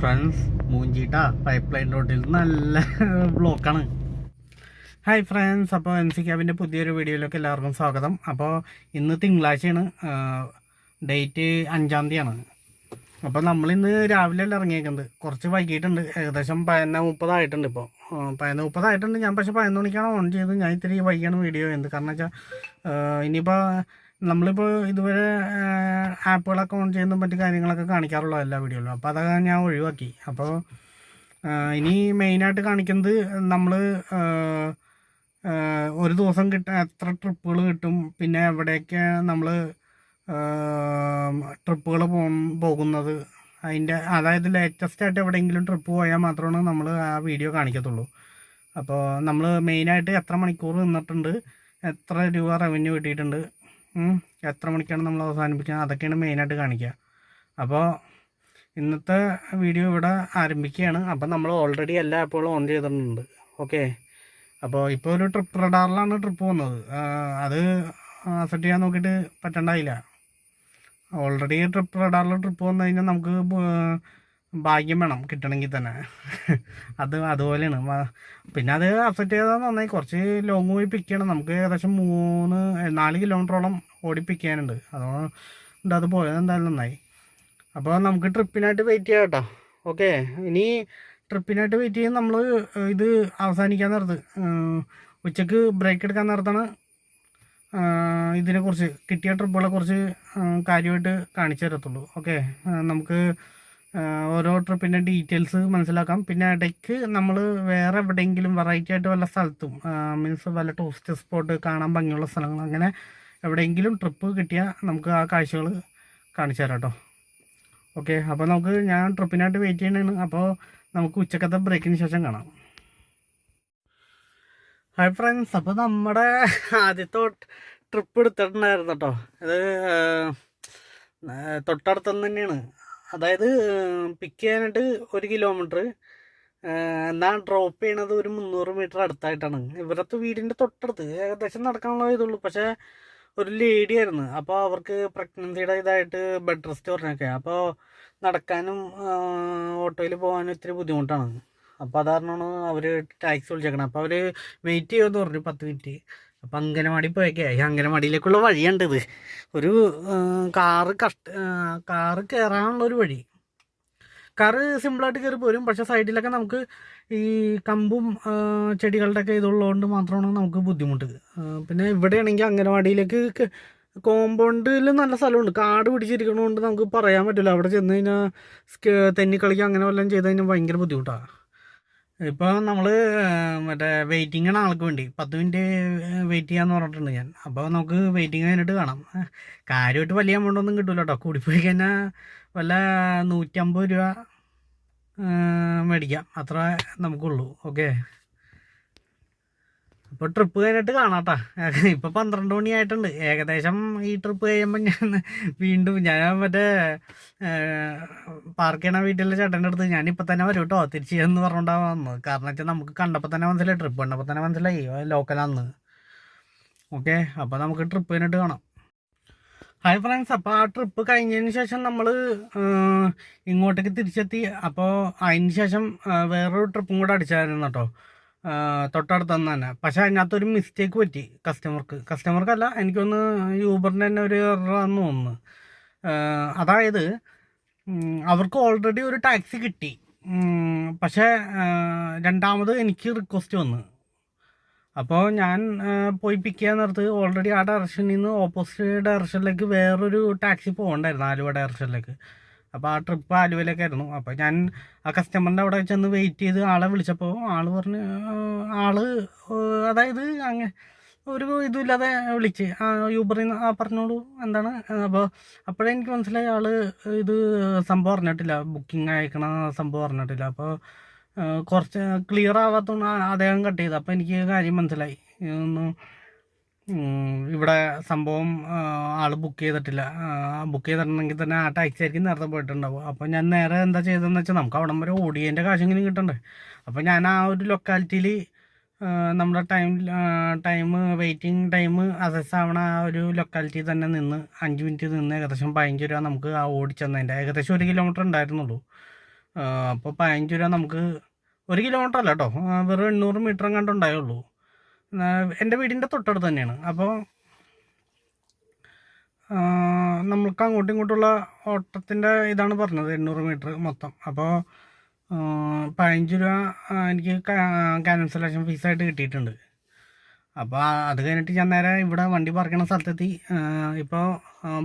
Friends മൂഞ്ചിട്ട pipe line റോഡിൽ നല്ല ബ്ലോക്കാണ് ഹായ് ഫ്രണ്ട്സ് അപ്പോൾ എൻ സി ക്യാബിന്റെ പുതിയൊരു വീഡിയോയിലേക്ക് എല്ലാവർക്കും സ്വാഗതം. അപ്പോൾ ഇന്ന് തിങ്കളാഴ്ചയാണ് ഡേറ്റ് അഞ്ചാം തീയതിയാണ്. അപ്പോൾ നമ്മളിന്ന് രാവിലെ അല്ല ഇറങ്ങിയേക്കുന്നത്. കുറച്ച് വൈകിട്ടുണ്ട് ഏകദേശം പതിനൊന്ന് മുപ്പതായിട്ടുണ്ട് ഇപ്പോൾ പതിനൊന്ന് മുപ്പതായിട്ടുണ്ട് ഞാൻ പക്ഷേ പതിനൊന്ന് മണിക്കാണ് ഓൺ ചെയ്ത് ഞാൻ ഇത്തിരി വൈകിയാണ് വീഡിയോ ചെയ്യുന്നത്. കാരണം വെച്ചാൽ ഇനിയിപ്പോൾ നമ്മളിപ്പോൾ ഇതുവരെ ആപ്പുകളൊക്കെ ഓൺ ചെയ്യുന്ന മറ്റു കാര്യങ്ങളൊക്കെ കാണിക്കാറുള്ളൂ എല്ലാ വീഡിയോയിലും. അപ്പോൾ അതൊക്കെ ഞാൻ ഒഴിവാക്കി. അപ്പോൾ ഇനി മെയിനായിട്ട് കാണിക്കുന്നത് നമ്മൾ ഒരു ദിവസം കിട്ട എത്ര ട്രിപ്പുകൾ കിട്ടും പിന്നെ എവിടെയൊക്കെ നമ്മൾ ട്രിപ്പുകൾ പോ പോകുന്നത് അതിന്റെ അതായത് ലേറ്റസ്റ്റ് ആയിട്ട് എവിടെയെങ്കിലും ട്രിപ്പ് പോയാൽ മാത്രമാണ് നമ്മൾ ആ വീഡിയോ കാണിക്കത്തുള്ളൂ. അപ്പോൾ നമ്മൾ മെയിനായിട്ട് എത്ര മണിക്കൂർ നിന്നിട്ടുണ്ട് എത്ര രൂപ റവന്യൂ കിട്ടിയിട്ടുണ്ട് എത്ര മണിക്കാണ് നമ്മൾ അവസാനിപ്പിക്കുന്നത് അതൊക്കെയാണ് മെയിനായിട്ട് കാണിക്കുക അപ്പോൾ ഇന്നത്തെ വീഡിയോ ഇവിടെ ആരംഭിക്കുകയാണ്. അപ്പോൾ നമ്മൾ ഓൾറെഡി എല്ലാ ആപ്പുകളും ഓൺ ചെയ്തിട്ടുണ്ട്. ഓക്കെ അപ്പോൾ ഇപ്പോൾ ഒരു ട്രിപ്പ് റഡാറിലാണ് ട്രിപ്പ് പോകുന്നത്. അത് സെറ്റ് ചെയ്യാൻ നോക്കിയിട്ട് പറ്റണ്ടായില്ല. ഓൾറെഡി ട്രിപ്പ് റഡാറിൽ ട്രിപ്പ് വന്നു കഴിഞ്ഞാൽ നമുക്ക് ഭാഗ്യം വേണം കിട്ടണമെങ്കിൽ തന്നെ. അത് അതുപോലെയാണ്. പിന്നെ അത് അപ്സെറ്റ് ചെയ്താൽ നന്നായി. കുറച്ച് ലോങ് പോയി പിക്ക് ചെയ്യണം. നമുക്ക് ഏകദേശം മൂന്ന് നാല് കിലോമീറ്ററോളം ഓടി പിക്ക് ചെയ്യാനുണ്ട്. അതുകൊണ്ട് അത് പോയത് എന്തായാലും നന്നായി. അപ്പോൾ നമുക്ക് ട്രിപ്പിനായിട്ട് വെയിറ്റ് ചെയ്യാം കേട്ടോ. ഓക്കെ ഇനി ട്രിപ്പിനായിട്ട് വെയിറ്റ് ചെയ്യും നമ്മൾ ഇത് അവസാനിക്കാൻ നേരത്ത് ഉച്ചയ്ക്ക് ബ്രേക്ക് എടുക്കാൻ നേരത്താണ് ഇതിനെക്കുറിച്ച് കിട്ടിയ ട്രിപ്പുകളെ കുറിച്ച് കാര്യമായിട്ട് കാണിച്ചു തരത്തുള്ളൂ. ഓക്കെ നമുക്ക് ഓരോ ട്രിപ്പിന്റെ ഡീറ്റെയിൽസ് മനസ്സിലാക്കാം. പിന്നെ ഇടയ്ക്ക് നമ്മൾ വേറെ എവിടെയെങ്കിലും വെറൈറ്റി ആയിട്ട് വല്ല സ്ഥലത്തും മീൻസ് വല്ല ടൂറിസ്റ്റ് സ്പോട്ട് കാണാൻ ഭംഗിയുള്ള സ്ഥലങ്ങൾ അങ്ങനെ എവിടെയെങ്കിലും ട്രിപ്പ് കിട്ടിയാൽ നമുക്ക് ആ കാഴ്ചകൾ കാണിച്ചു തരാം കേട്ടോ ഓക്കെ അപ്പോൾ നമുക്ക് ഞാൻ ട്രിപ്പിനായിട്ട് വെയിറ്റ് ചെയ്യണതാണ് അപ്പോൾ നമുക്ക് ഉച്ചക്കത്തെ ബ്രേക്കിന് ശേഷം കാണാം. ഹായ് ഫ്രണ്ട്സ് അപ്പോൾ നമ്മുടെ ആദ്യത്തെ ട്രിപ്പ് എടുത്തിട്ടുണ്ടായിരുന്നു കേട്ടോ അത് തൊട്ടടുത്തുനിന്ന് തന്നെയാണ്. അതായത് പിക്ക് ചെയ്യാനായിട്ട് ഒരു കിലോമീറ്റർ എന്നാൽ ഡ്രോപ്പ് ചെയ്യണത് ഒരു മുന്നൂറ് മീറ്റർ അടുത്തായിട്ടാണ്. ഇവരത്തെ വീടിന്റെ തൊട്ടടുത്ത്. ഏകദേശം നടക്കാനുള്ള ഇതുള്ളൂ. പക്ഷേ ഒരു ലേഡി ആയിരുന്നു. അപ്പോൾ അവർക്ക് പ്രഗ്നൻസിയുടെ ഇതായിട്ട് ബെഡ് റെസ്റ്റ് പറഞ്ഞൊക്കെ. അപ്പോൾ നടക്കാനും ഓട്ടോയിൽ പോകാനും ഇത്തിരി ബുദ്ധിമുട്ടാണ്. അപ്പോൾ അത് കാരണമാണ് അവർ ടാക്സി വിളിച്ചേക്കണം. അപ്പോൾ അവർ വെയിറ്റ് ചെയ്യുമെന്ന് പറഞ്ഞു പത്ത് മിനിറ്റ് അപ്പം അങ്കനവാടി പോയേക്കേ. ഈ അങ്കനവാടിയിലേക്കുള്ള വഴിയുണ്ട് ഇത്. ഒരു കാറ് കഷ്ട കാറ് കയറാനുള്ള ഒരു വഴി. കാറ് സിമ്പിളായിട്ട് കയറി പോരും. പക്ഷേ സൈഡിലൊക്കെ നമുക്ക് ഈ കമ്പും ചെടികളുടെ ഒക്കെ ഇതുള്ളതുകൊണ്ട് മാത്രമാണ് നമുക്ക് ബുദ്ധിമുട്ട്. പിന്നെ ഇവിടെയാണെങ്കിൽ അങ്കനവാടിയിലേക്ക് കോമ്പൗണ്ടിൽ നല്ല സ്ഥലമുണ്ട്. കാട് പിടിച്ചിരിക്കണതുകൊണ്ട് നമുക്ക് പറയാൻ പറ്റില്ല. അവിടെ ചെന്ന് കഴിഞ്ഞാൽ തെന്നിക്കളിക്കുക അങ്ങനെ വല്ലതും ചെയ്ത് കഴിഞ്ഞാൽ ഭയങ്കര ബുദ്ധിമുട്ടാണ് ഇപ്പോൾ നമ്മൾ മറ്റേ വെയിറ്റിംഗ് ആണ് ആൾക്ക് വേണ്ടി. പത്ത് മിനിറ്റ് വെയിറ്റ് ചെയ്യാന്ന് പറഞ്ഞിട്ടുണ്ട് ഞാൻ. അപ്പോൾ നമുക്ക് വെയിറ്റിംഗ് കഴിഞ്ഞിട്ട് കാണാം. കാര്യമായിട്ട് വലിയ എമൗണ്ട് ഒന്നും കിട്ടില്ല കേട്ടോ കൂടിപ്പോയി കഴിഞ്ഞാൽ വല്ല നൂറ്റമ്പത് രൂപ മേടിക്കാം. അത്ര നമുക്കുള്ളൂ. ഓക്കെ അപ്പോൾ ട്രിപ്പ് കഴിഞ്ഞിട്ട് കാണാട്ടാ. ഇപ്പോൾ പന്ത്രണ്ട് മണിയായിട്ടുണ്ട്. ഏകദേശം ഈ ട്രിപ്പ് കഴിയുമ്പോൾ ഞാൻ വീണ്ടും ഞാൻ മറ്റേ പാർക്ക് ചെയ്യണ വീട്ടിലെ ചേട്ടന്റെ അടുത്ത് ഞാൻ ഇപ്പൊ തന്നെ വരും കേട്ടോ തിരിച്ച് എന്ന് പറഞ്ഞുകൊണ്ടാണ് വന്നത്. കാരണം വെച്ചാൽ നമുക്ക് കണ്ടപ്പോൾ തന്നെ മനസ്സിലായി. ട്രിപ്പ് കണ്ടപ്പോൾ തന്നെ മനസ്സിലായി. ലോക്കലാന്ന് ഓക്കെ അപ്പോൾ നമുക്ക് ട്രിപ്പ് കഴിഞ്ഞിട്ട് കാണാം. ഹായ് ഫ്രണ്ട്സ് അപ്പോൾ ആ ട്രിപ്പ് കഴിഞ്ഞതിന് ശേഷം നമ്മൾ ഇങ്ങോട്ടേക്ക് തിരിച്ചെത്തി. അപ്പോൾ അതിന് ശേഷം വേറൊരു ട്രിപ്പും കൂടെ അടിച്ചായിരുന്നു കേട്ടോ ആ, തൊട്ടടുത്തുനിന്ന് തന്നെ. പക്ഷേ അതിനകത്തൊരു മിസ്റ്റേക്ക് പറ്റി കസ്റ്റമർക്ക് കസ്റ്റമർക്കല്ല എനിക്കൊന്ന് യൂബറിന്റെ തന്നെ ഒരു എററാന്ന് തോന്നുന്നു. അതായത് അവർക്ക് ഓൾറെഡി ഒരു ടാക്സി കിട്ടി. പക്ഷേ രണ്ടാമത് എനിക്ക് റിക്വസ്റ്റ് വന്നു. അപ്പോൾ ഞാൻ പോയി പിക്ക് ചെയ്യാൻ നേരത്ത് ഓൾറെഡി ആ ഡയറക്ഷനിൽ നിന്ന് ഓപ്പോസിറ്റ് ഡയറക്ഷനിലേക്ക് വേറൊരു ടാക്സി പോകണ്ടായിരുന്നു ആലുവ ഡയറക്ഷനിലേക്ക് അപ്പോൾ ആ ട്രിപ്പ് ആലുവയിലേക്കായിരുന്നു അപ്പോൾ ഞാൻ ആ കസ്റ്റമറിന്റെ അവിടെ ചെന്ന് വെയിറ്റ് ചെയ്ത് ആളെ വിളിച്ചപ്പോൾ ആൾ പറഞ്ഞ് ആൾ അതായത് അങ്ങ് ഒരു ഇതുമില്ലാതെ വിളിച്ച്. ആ യൂബറിൽ നിന്ന് ആ പറഞ്ഞോളൂ എന്താണ്? അപ്പോൾ അപ്പോഴേ എനിക്ക് മനസ്സിലായി ആൾ ഇത് സംഭവം അറിഞ്ഞിട്ടില്ല. ബുക്കിംഗ് അയക്കണ സംഭവം അറിഞ്ഞിട്ടില്ല. അപ്പോൾ കുറച്ച് ക്ലിയർ ആവാത്തതുകൊണ്ട് അദ്ദേഹം കട്ട് ചെയ്തു അപ്പോൾ എനിക്ക് കാര്യം മനസ്സിലായി. ഉം, ഇവിടെ സംഭവം ആൾ ബുക്ക് ചെയ്തിട്ടില്ല. ബുക്ക് ചെയ്തിട്ടുണ്ടെങ്കിൽ തന്നെ ആ ടാക്സി ആയിരിക്കും നേരത്തെ പോയിട്ടുണ്ടാവും അപ്പോൾ ഞാൻ നേരെ എന്താ ചെയ്തതെന്ന് വെച്ചാൽ നമുക്ക് അവിടം വരെ ഓടിയതിന്റെ കാശെങ്കിലും കിട്ടണ്ടേ? അപ്പോൾ ഞാൻ ആ ഒരു ലൊക്കാലിറ്റിയിൽ നമ്മുടെ time time waiting time assess ആവണ ആ ഒരു ലൊക്കാലിറ്റി തന്നെ നിന്ന് അഞ്ച് മിനിറ്റ് നിന്ന് ഏകദേശം പതിനഞ്ച് രൂപ നമുക്ക് ആ ഓടിച്ചെന്നതിന്റെ ഏകദേശം ഒരു കിലോമീറ്റർ ഉണ്ടായിരുന്നുള്ളൂ. അപ്പോൾ പതിനഞ്ച് രൂപ നമുക്ക് ഒരു കിലോമീറ്റർ അല്ല കേട്ടോ വെറും എണ്ണൂറ് ഉണ്ടായുള്ളൂ. ആ, എന്റെ വീടിന്റെ തൊട്ടടുത്ത് തന്നെയാണ്. അപ്പോൾ നമ്മൾക്ക് അങ്ങോട്ടും ഇങ്ങോട്ടുള്ള ഓട്ടത്തിന്റെ ഇതാണ് പറഞ്ഞത് എണ്ണൂറ് മീറ്റർ മൊത്തം. അപ്പോൾ പതിനഞ്ച് രൂപ എനിക്ക് ക്യാൻസലേഷൻ ഫീസായിട്ട് കിട്ടിയിട്ടുണ്ട്. അപ്പോൾ അത് കഴിഞ്ഞിട്ട് ഞാൻ നേരെ ഇവിടെ വണ്ടി പറക്കണ സ്ഥലത്തെത്തി. ഇപ്പോൾ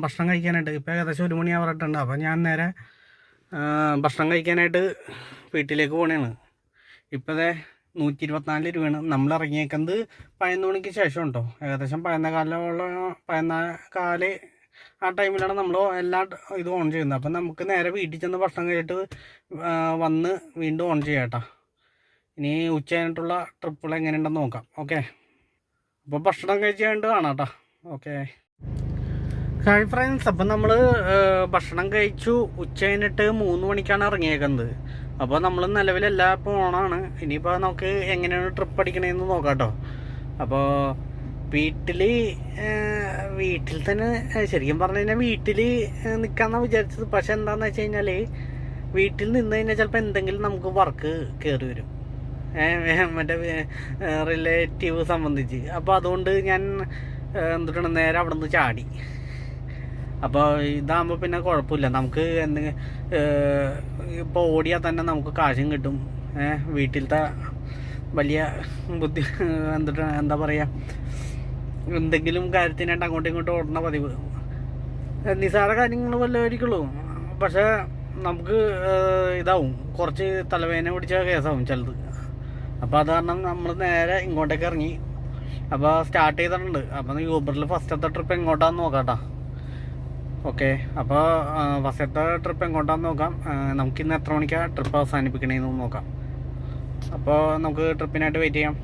ഭക്ഷണം കഴിക്കാനായിട്ട് ഇപ്പോൾ ഏകദേശം ഒരു മണി ആവറായിട്ടുണ്ട് അപ്പോൾ ഞാൻ നേരെ ഭക്ഷണം കഴിക്കാനായിട്ട് വീട്ടിലേക്ക് പോകണേണ് ഇപ്പോഴേ നൂറ്റി ഇരുപത്തിനാല് രൂപയാണ്. നമ്മൾ ഇറങ്ങിയേക്കുന്നത് പതിനൊന്ന് മണിക്ക് ശേഷം ഉണ്ടോ ഏകദേശം പതിനൊന്ന കാലമുള്ള പതിനൊന്ന കാൽ ആ ടൈമിലാണ് നമ്മൾ എല്ലാ ഇതും ഓൺ ചെയ്യുന്നത്. അപ്പം നമുക്ക് നേരെ വീട്ടിൽ ചെന്ന് ഭക്ഷണം കഴിച്ചിട്ട് വന്ന് വീണ്ടും ഓൺ ചെയ്യാം കേട്ടോ. ഇനി ഉച്ച കഴിഞ്ഞിട്ടുള്ള ട്രിപ്പുകൾ എങ്ങനെയുണ്ടെന്ന് നോക്കാം. ഓക്കെ? അപ്പോൾ ഭക്ഷണം കഴിച്ച് കഴിഞ്ഞിട്ട് കാണാം കേട്ടോ. ഓക്കെ. Hi friends. അപ്പം നമ്മൾ ഭക്ഷണം കഴിച്ചു. ഉച്ച കഴിഞ്ഞിട്ട് മൂന്ന് മണിക്കാണ് ഇറങ്ങിയേക്കുന്നത്. അപ്പോൾ നമ്മൾ നിലവിലെല്ലാം പോണാണ് ഇനിയിപ്പോൾ നമുക്ക് എങ്ങനെയാണ് ട്രിപ്പ് അടിക്കണേന്ന് നോക്കാം കേട്ടോ അപ്പോൾ വീട്ടിൽ വീട്ടിൽ തന്നെ ശരിക്കും പറഞ്ഞു കഴിഞ്ഞാൽ വീട്ടിൽ നിൽക്കാമെന്നാണ് വിചാരിച്ചത്. പക്ഷെ എന്താണെന്ന് വെച്ച് കഴിഞ്ഞാൽ വീട്ടിൽ നിന്ന് കഴിഞ്ഞാൽ ചിലപ്പോൾ എന്തെങ്കിലും നമുക്ക് വർക്ക് കയറി വരും. മറ്റേ റിലേറ്റീവ് സംബന്ധിച്ച്. അപ്പോൾ അതുകൊണ്ട് ഞാൻ എന്തുട്ടാണ് നേരെ അവിടെ നിന്ന് ചാടി. അപ്പോൾ ഇതാകുമ്പോൾ പിന്നെ കുഴപ്പമില്ല നമുക്ക് എന്തെങ്കിലും ഇപ്പോൾ ഓടിയാൽ തന്നെ നമുക്ക് കാശും കിട്ടും. വീട്ടിലത്തെ വലിയ ബുദ്ധി എന്തിട്ട് എന്താ പറയുക എന്തെങ്കിലും കാര്യത്തിനായിട്ട് അങ്ങോട്ടും ഇങ്ങോട്ടും ഓടണ പതിവ്. നിസാര കാര്യങ്ങൾ വല്ലതായിരിക്കുള്ളൂ പക്ഷേ നമുക്ക് ഇതാവും. കുറച്ച് തലവേദന പിടിച്ച കേസാവും ചിലത്. അപ്പോൾ അത് കാരണം നമ്മൾ നേരെ ഇങ്ങോട്ടേക്ക് ഇറങ്ങി. അപ്പോൾ സ്റ്റാർട്ട് ചെയ്തിട്ടുണ്ട്. അപ്പോൾ യൂബറിൽ ഫസ്റ്റത്തെ ട്രിപ്പ് എങ്ങോട്ടാന്ന് നോക്കാം കേട്ടോ ഓക്കെ. അപ്പോൾ ഫസ്റ്റത്തെ ട്രിപ്പ് എങ്ങോട്ടാന്ന് നോക്കാം. നമുക്ക് ഇന്ന് എത്ര മണിക്കാണ് ട്രിപ്പ് അവസാനിപ്പിക്കണേന്ന് നോക്കാം. അപ്പോൾ നമുക്ക് ട്രിപ്പിനായിട്ട് വെയിറ്റ് ചെയ്യാം.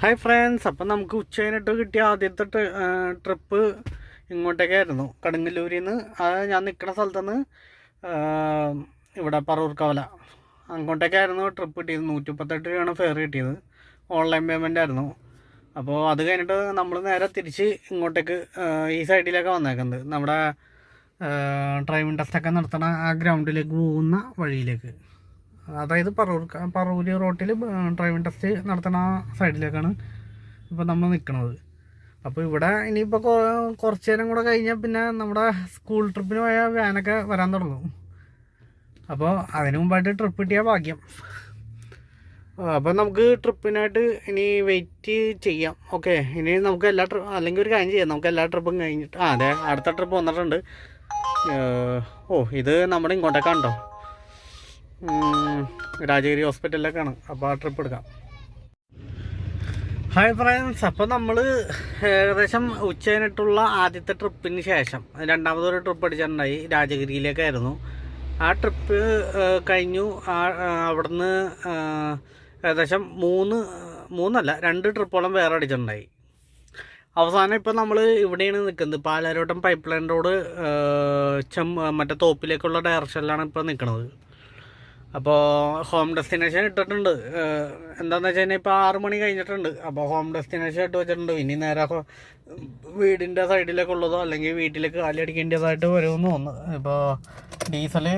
ഹായ് ഫ്രണ്ട്സ് അപ്പം നമുക്ക് ഉച്ച കഴിഞ്ഞിട്ട് കിട്ടിയ ആദ്യത്തെ ട്രിപ്പ് ഇങ്ങോട്ടേക്കായിരുന്നു. കടുങ്ങല്ലൂരിൽ നിന്ന് അത് ഞാൻ നിൽക്കുന്ന സ്ഥലത്തുനിന്ന് ഇവിടെ പറവൂർ കവല. അങ്ങോട്ടേക്കായിരുന്നു ട്രിപ്പ് കിട്ടിയത്. നൂറ്റി മുപ്പത്തെട്ട് രൂപയാണ് ഫെയർ കിട്ടിയത്. ഓൺലൈൻ പേയ്മെന്റ് ആയിരുന്നു. അപ്പോൾ അത് കഴിഞ്ഞിട്ട് നമ്മൾ നേരെ തിരിച്ച് ഇങ്ങോട്ടേക്ക് ഈ സൈഡിലേക്ക് വന്നേക്കുന്നത്. നമ്മുടെ ഡ്രൈവിംഗ് ടെസ്റ്റൊക്കെ നടത്തണ ആ ഗ്രൗണ്ടിലേക്ക് പോകുന്ന വഴിയിലേക്ക്. അതായത് പറവൂർ പറവൂര് റോട്ടിൽ ഡ്രൈവിംഗ് ടെസ്റ്റ് നടത്തണ സൈഡിലേക്കാണ് ഇപ്പോൾ നമ്മൾ നിൽക്കുന്നത് അപ്പോൾ ഇവിടെ ഇനിയിപ്പോൾ കുറച്ച് നേരം കൂടെ കഴിഞ്ഞാൽ പിന്നെ നമ്മുടെ സ്കൂൾ ട്രിപ്പിന് പോയ വാനൊക്കെ വരാൻ തുടങ്ങും. അപ്പോൾ അതിനു മുമ്പായിട്ട് ട്രിപ്പ് കിട്ടിയ ഭാഗ്യം. അപ്പോൾ നമുക്ക് ട്രിപ്പിനായിട്ട് ഇനി വെയിറ്റ് ചെയ്യാം. ഓക്കെ ഇനി നമുക്ക് എല്ലാ ട്രിപ്പ് അല്ലെങ്കിൽ ഒരു കാര്യം ചെയ്യാം. നമുക്ക് എല്ലാ ട്രിപ്പും കഴിഞ്ഞിട്ട് ആ അതെ അടുത്ത ട്രിപ്പ് വന്നിട്ടുണ്ട്. ഓ ഇത് നമ്മുടെ ഇങ്ങോട്ടേക്കാണ് കേട്ടോ രാജഗിരി ഹോസ്പിറ്റലിലേക്കാണ്. അപ്പോൾ ആ ട്രിപ്പ് എടുക്കാം. ഹായ് ഫ്രണ്ട്സ് അപ്പോൾ നമ്മൾ ഏകദേശം ഉച്ച കഴിഞ്ഞിട്ടുള്ള ആദ്യത്തെ ട്രിപ്പിന് ശേഷം രണ്ടാമതൊരു ട്രിപ്പ് അടിച്ചിട്ടുണ്ടായി രാജഗിരിയിലേക്കായിരുന്നു. ആ ട്രിപ്പ് കഴിഞ്ഞു. അവിടുന്ന് ഏകദേശം മൂന്ന് മൂന്നല്ല രണ്ട് ട്രിപ്പോളം വേറെ അടിച്ചിട്ടുണ്ടായി. അവസാനം ഇപ്പോൾ നമ്മൾ ഇവിടെയാണ് നിൽക്കുന്നത്. പാലാരോട്ടം പൈപ്പ് ലൈൻ റോഡ് ചെം മറ്റേ തോപ്പിലേക്കുള്ള ഡയറക്ഷനിലാണ് ഇപ്പോൾ നിൽക്കുന്നത് അപ്പോൾ ഹോം ഡെസ്റ്റിനേഷൻ ഇട്ടിട്ടുണ്ട്. എന്താണെന്ന് വെച്ച് കഴിഞ്ഞാൽ ഇപ്പോൾ ആറ് മണി കഴിഞ്ഞിട്ടുണ്ട്. അപ്പോൾ ഹോം ഡെസ്റ്റിനേഷൻ ഇട്ട് വെച്ചിട്ടുണ്ട്. ഇനി നേരെ വീടിന്റെ സൈഡിലേക്കുള്ളതോ അല്ലെങ്കിൽ വീട്ടിലേക്ക് കാലടിക്കേണ്ടതായിട്ട് വരുമെന്ന് തോന്നുന്നു. ഇപ്പോൾ ഡീസൽ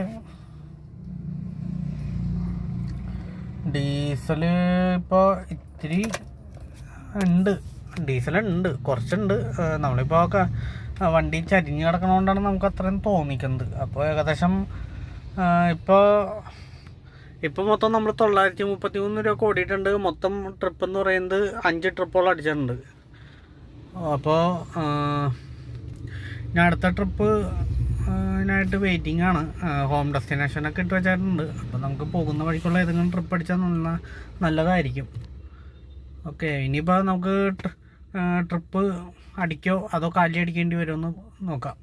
ഡീസൽ ഇപ്പോൾ ഇത്തിരി ഉണ്ട്. ഡീസലുണ്ട്. കുറച്ചുണ്ട്. നമ്മളിപ്പോൾ ഒക്കെ വണ്ടി ചരിഞ്ഞ് കിടക്കണോണ്ടാണ് നമുക്ക് അത്രയും തോന്നിക്കുന്നത്. അപ്പോൾ ഏകദേശം ഇപ്പോൾ ഇപ്പോൾ മൊത്തം നമ്മൾ തൊള്ളായിരത്തി മുപ്പത്തി മൂന്ന് രൂപ ഓടിയിട്ടുണ്ട്. മൊത്തം ട്രിപ്പ് എന്ന് പറയുന്നത് അഞ്ച് ട്രിപ്പുകൾ അടിച്ചിട്ടുണ്ട്. അപ്പോൾ ഞാൻ അടുത്ത ട്രിപ്പ് അതിനായിട്ട് വെയിറ്റിംഗ് ആണ്. ഹോം ഡെസ്റ്റിനേഷനൊക്കെ ഇട്ട് വെച്ചിട്ടുണ്ട്. അപ്പോൾ നമുക്ക് പോകുന്ന വഴിക്കുള്ള ഏതെങ്കിലും ട്രിപ്പ് അടിച്ചാൽ നന്ന നല്ലതായിരിക്കും. ഓക്കെ ഇനിയിപ്പോൾ നമുക്ക് ട്രിപ്പ് അടിക്കോ അതോ കാലി അടിക്കേണ്ടി വരുമെന്ന് നോക്കാം.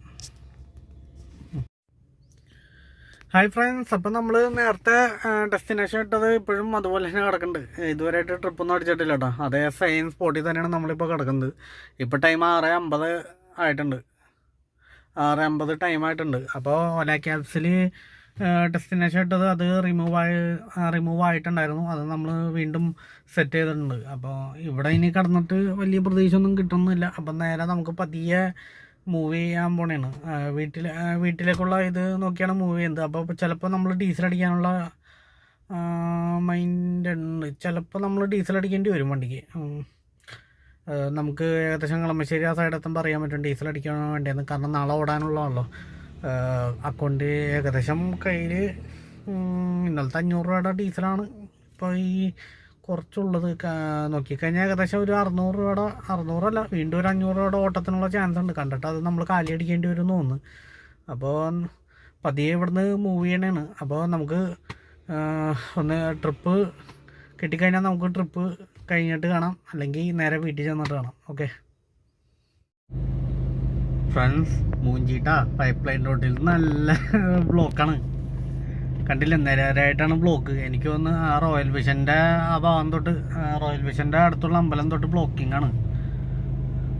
ഹായ് ഫ്രണ്ട്സ് അപ്പം നമ്മൾ നേരത്തെ ഡെസ്റ്റിനേഷൻ ഇട്ടത് ഇപ്പോഴും അതുപോലെ തന്നെ കിടക്കുന്നുണ്ട്. ഇതുവരെയായിട്ട് ട്രിപ്പൊന്നും അടിച്ചിട്ടില്ല കേട്ടോ അതേ സെയിം സ്പോട്ടിൽ തന്നെയാണ് നമ്മളിപ്പോൾ കിടക്കുന്നത്. ഇപ്പോൾ ടൈം ആറ് അമ്പത് ആയിട്ടുണ്ട്. ആറ് അമ്പത് ടൈം ആയിട്ടുണ്ട്. അപ്പോൾ ഒല ക്യാബ്സിൽ ഡെസ്റ്റിനേഷൻ ഇട്ടത് അത് റിമൂവ് ആയി റിമൂവ് ആയിട്ടുണ്ടായിരുന്നു. അത് നമ്മൾ വീണ്ടും സെറ്റ് ചെയ്തിട്ടുണ്ട്. അപ്പോൾ ഇവിടെ ഇനി കടന്നിട്ട് വലിയ പ്രതീക്ഷയൊന്നും കിട്ടുന്നില്ല. അപ്പം നേരെ നമുക്ക് പതിയെ മൂവ് ചെയ്യാൻ പോണേണ്. വീട്ടിൽ വീട്ടിലേക്കുള്ള ഇത് നോക്കിയാണ് മൂവ് ചെയ്യുന്നത്. അപ്പോൾ ചിലപ്പോൾ നമ്മൾ ഡീസൽ അടിക്കാനുള്ള മൈൻഡ് ഉണ്ട്. ചിലപ്പോൾ നമ്മൾ ഡീസൽ അടിക്കേണ്ടി വരും വണ്ടിക്ക്. നമുക്ക് ഏകദേശം കളമശ്ശേരി ആ സൈഡ് എത്തുമ്പോൾ അറിയാൻ പറ്റും ഡീസൽ അടിക്കാൻ വേണ്ടിയെന്ന് കാരണം നാളെ ഓടാനുള്ളതാണല്ലോ. അക്കൗണ്ട് ഏകദേശം കയ്യിൽ ഇന്നലത്തെ അഞ്ഞൂറ് രൂപയുടെ ഡീസലാണ് ഇപ്പോൾ ഈ കുറച്ചുള്ളത്. നോക്കിക്കഴിഞ്ഞാൽ ഏകദേശം ഒരു അറുന്നൂറ് രൂപയുടെ അറുന്നൂറല്ല വീണ്ടും ഒരു അഞ്ഞൂറ് രൂപയുടെ ഓട്ടത്തിനുള്ള ചാൻസ് ഉണ്ട്. കണ്ടിട്ട് അത് നമ്മൾ കാലി അടിക്കേണ്ടി വരും തോന്നുന്നു. അപ്പോൾ പതിയെ ഇവിടുന്ന് മൂവ് ചെയ്യണേണ്. അപ്പോൾ നമുക്ക് ഒന്ന് ട്രിപ്പ് കിട്ടിക്കഴിഞ്ഞാൽ നമുക്ക് ട്രിപ്പ് കഴിഞ്ഞിട്ട് കാണാം. അല്ലെങ്കിൽ നേരെ വീട്ടിൽ ചെന്നിട്ട് കാണാം. ഓക്കെ ഫ്രണ്ട്സ് മൂഞ്ചിട്ട പൈപ്പ് ലൈൻ റോഡിൽ നല്ല ബ്ലോക്കാണ് കണ്ടില്ല? നേരായിട്ടാണ് ബ്ലോക്ക് എനിക്ക് തോന്നുന്നു ആ റോയൽ വിഷന്റെ ആ ഭാഗം തൊട്ട് റോയൽ വിഷന്റെ അടുത്തുള്ള അമ്പലം തൊട്ട് ബ്ലോക്കിംഗ് ആണ്.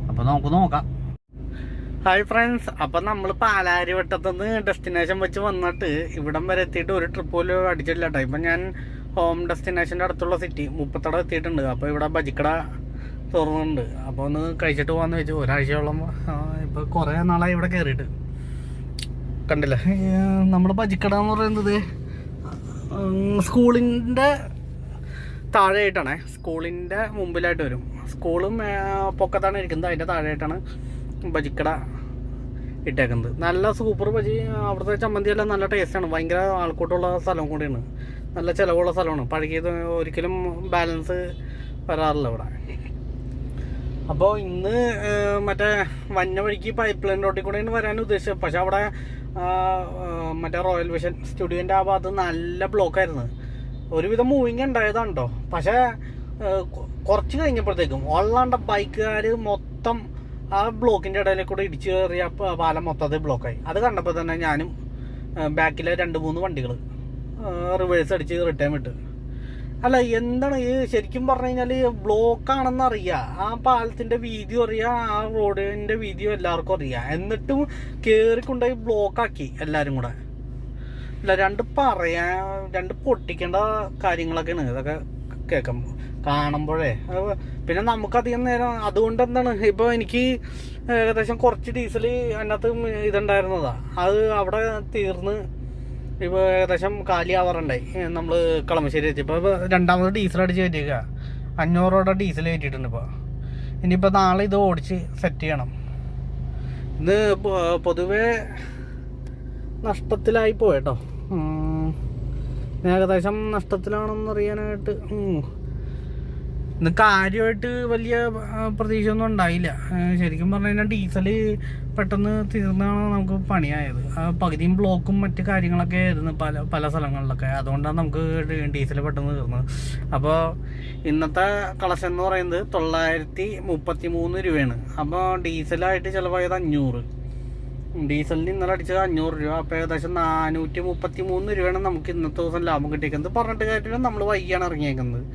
അപ്പോൾ നമുക്ക് നോക്കാം. ഹായ് ഫ്രണ്ട്സ് അപ്പം നമ്മൾ പാലാരിവട്ടത്തുനിന്ന് ഡെസ്റ്റിനേഷൻ വെച്ച് വന്നിട്ട് ഇവിടം വരെ എത്തിയിട്ട് ഒരു ട്രിപ്പ് പോലും അടിച്ചിട്ടില്ല കേട്ടോ ഇപ്പം ഞാൻ ഹോം ഡെസ്റ്റിനേഷന്റെ അടുത്തുള്ള സിറ്റി മുപ്പത്തട എത്തിയിട്ടുണ്ട്. അപ്പോൾ ഇവിടെ ബജിക്കട തുറന്നുണ്ട് അപ്പോൾ ഒന്ന് കഴിച്ചിട്ട് പോകാമെന്ന് വെച്ചു. ഒരാഴ്ചയോളം ഇപ്പോൾ കുറേ നാളായി ഇവിടെ കയറിയിട്ട് കണ്ടില്ല? നമ്മുടെ ബജിക്കട എന്ന് പറയുന്നത് സ്കൂളിന്റെ താഴെയായിട്ടാണ്. സ്കൂളിന്റെ മുമ്പിലായിട്ട് വരും. സ്കൂളും പൊക്കത്താണ് ഇരിക്കുന്നത്. അതിന്റെ താഴെയായിട്ടാണ് ബജിക്കട ഇട്ടേക്കുന്നത്. നല്ല സൂപ്പർ ബജി. അവിടുത്തെ ചമ്മന്തി എല്ലാം നല്ല ടേസ്റ്റാണ് ഭയങ്കര ആൾക്കൂട്ടമുള്ള സ്ഥലം കൂടിയാണ്. നല്ല ചിലവുള്ള സ്ഥലമാണ്. പഴകിയത് ഒരിക്കലും ബാലൻസ് വരാറില്ല ഇവിടെ. അപ്പോൾ ഇന്ന് മറ്റേ വന്ന വഴിക്ക് പൈപ്പ് ലൈൻ റോട്ടിൽ കൂടെയാണ് വരാൻ ഉദ്ദേശിച്ചത്. പക്ഷെ അവിടെ മറ്റേ റോയൽ വിഷൻ സ്റ്റുഡിയോന്റെ ആ ഭാഗത്ത് നല്ല ബ്ലോക്കായിരുന്നു ഒരുവിധം മൂവിങ് ഉണ്ടായതാണ് കേട്ടോ പക്ഷേ കുറച്ച് കഴിഞ്ഞപ്പോഴത്തേക്കും ഒള്ളാണ്ട ബൈക്കുകാർ മൊത്തം ആ ബ്ലോക്കിന്റെ ഇടയിൽ കൂടെ ഇടിച്ചു കയറിയ പാലം മൊത്തത്തിൽ ബ്ലോക്കായി അത് കണ്ടപ്പോൾ തന്നെ ഞാനും ബാക്കിലെ രണ്ട് മൂന്ന് വണ്ടികൾ റിവേഴ്സ് അടിച്ച് റിട്ടേൺ വിട്ട് അല്ല എന്താണ് ഈ ശരിക്കും പറഞ്ഞു കഴിഞ്ഞാൽ ബ്ലോക്ക് ആണെന്ന് അറിയാം. ആ പാലത്തിന്റെ വീതിയും അറിയാം ആ റോഡിന്റെ വീതിയും എല്ലാവർക്കും അറിയാം. എന്നിട്ടും കേറിക്കൊണ്ടുപോയി ബ്ലോക്കാക്കി എല്ലാവരും കൂടെ. അല്ല രണ്ട് പറയാൻ രണ്ട് പൊട്ടിക്കേണ്ട കാര്യങ്ങളൊക്കെയാണ്. ഇതൊക്കെ കേൾക്കുമ്പോൾ കാണുമ്പോഴേ. പിന്നെ നമുക്കധികം നേരം അതുകൊണ്ട് എന്താണ്? ഇപ്പോൾ എനിക്ക് ഏകദേശം കുറച്ച് ഡീസൽ അതിനകത്ത് ഇതുണ്ടായിരുന്നതാണ് അത് അവിടെ തീർന്ന് ഇപ്പോൾ ഏകദേശം കാലിയാവാറുണ്ടായി നമ്മൾ കളമശ്ശേരി എത്തിയപ്പോൾ ഇപ്പോൾ രണ്ടാമത് ഡീസൽ അടിച്ച് കയറ്റിയേക്കുക അഞ്ഞൂറോടെ ഡീസൽ കയറ്റിയിട്ടുണ്ട് ഇപ്പോൾ ഇനിയിപ്പോൾ നാളെ ഇത് ഓടിച്ച് സെറ്റ് ചെയ്യണം. ഇന്ന് പൊതുവേ നഷ്ടത്തിലായി പോയട്ടോ. ഏകദേശം നഷ്ടത്തിലാണെന്ന് അറിയാനായിട്ട് ഉം. ഇന്ന് കാര്യമായിട്ട് വലിയ പ്രതീക്ഷയൊന്നും ഉണ്ടായില്ല. ശരിക്കും പറഞ്ഞു കഴിഞ്ഞാൽ ഡീസൽ പെട്ടെന്ന് തീർന്നാണ് നമുക്ക് പണിയായത്. പകുതിയും ബ്ലോക്കും മറ്റ് കാര്യങ്ങളൊക്കെ ആയിരുന്നു പല പല സ്ഥലങ്ങളിലൊക്കെ. അതുകൊണ്ടാണ് നമുക്ക് ഡീസൽ പെട്ടെന്ന് തീർന്നത്. അപ്പോൾ ഇന്നത്തെ കളക്ഷൻ എന്ന് പറയുന്നത് തൊള്ളായിരത്തി മുപ്പത്തി മൂന്ന് രൂപയാണ്. അപ്പോൾ ഡീസലായിട്ട് ചിലവായത് അഞ്ഞൂറ്. ഡീസലിന് ഇന്നലെ അടിച്ചത് അഞ്ഞൂറ് രൂപ. അപ്പോൾ ഏകദേശം നാനൂറ്റി മുപ്പത്തി മൂന്ന് രൂപയാണ് നമുക്ക് ഇന്നത്തെ ദിവസം ലാഭം കിട്ടിയേക്കുന്നത്. പറഞ്ഞിട്ട് കാര്യമില്ല. നമ്മൾ വൈകിയാണ് ഇറങ്ങിയേക്കുന്നത്.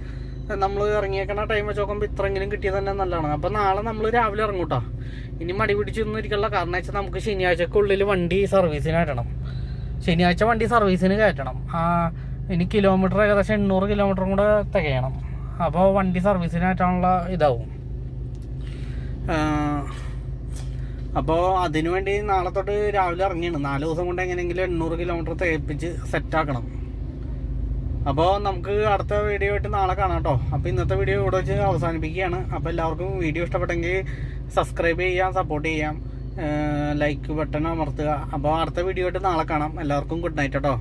നമ്മൾ ഇറങ്ങിയേക്കണ ടൈം വെച്ച് നോക്കുമ്പോൾ ഇത്രയെങ്കിലും കിട്ടിയത് തന്നെ നല്ലതാണ്. അപ്പോൾ നാളെ നമ്മൾ രാവിലെ ഇറങ്ങൂട്ടോ. ഇനി മടി പിടിച്ചൊന്നും ഇരിക്കുള്ള കാരണം വെച്ചാൽ നമുക്ക് ശനിയാഴ്ചക്കുള്ളിൽ വണ്ടി സർവീസിന് കയറ്റണം. ശനിയാഴ്ച വണ്ടി സർവീസിന് കയറ്റണം. ആ ഇനി കിലോമീറ്റർ ഏകദേശം എണ്ണൂറ് കിലോമീറ്ററും കൂടെ തികയണം. അപ്പോൾ വണ്ടി സർവീസിന് കയറ്റാനുള്ള ഇതാവും. അപ്പോൾ അതിനുവേണ്ടി നാളെ തൊട്ട് രാവിലെ ഇറങ്ങിയാണ്. നാല് ദിവസം കൊണ്ട് എങ്ങനെയെങ്കിലും എണ്ണൂറ് കിലോമീറ്റർ തേപ്പിച്ച് സെറ്റാക്കണം അപ്പോൾ നമുക്ക് അടുത്ത വീഡിയോ ആയിട്ട് നാളെ കാണാം കേട്ടോ. അപ്പോൾ ഇന്നത്തെ വീഡിയോ ഇവിടെ വെച്ച് അവസാനിപ്പിക്കുകയാണ്. അപ്പോൾ എല്ലാവർക്കും വീഡിയോ ഇഷ്ടപ്പെട്ടെങ്കിൽ സബ്സ്ക്രൈബ് ചെയ്യാം സപ്പോർട്ട് ചെയ്യാം. ലൈക്ക് ബട്ടൺ അമർത്തുക. അപ്പോൾ അടുത്ത വീഡിയോ ആയിട്ട് നാളെ കാണാം. എല്ലാവർക്കും ഗുഡ് നൈറ്റ് കേട്ടോ.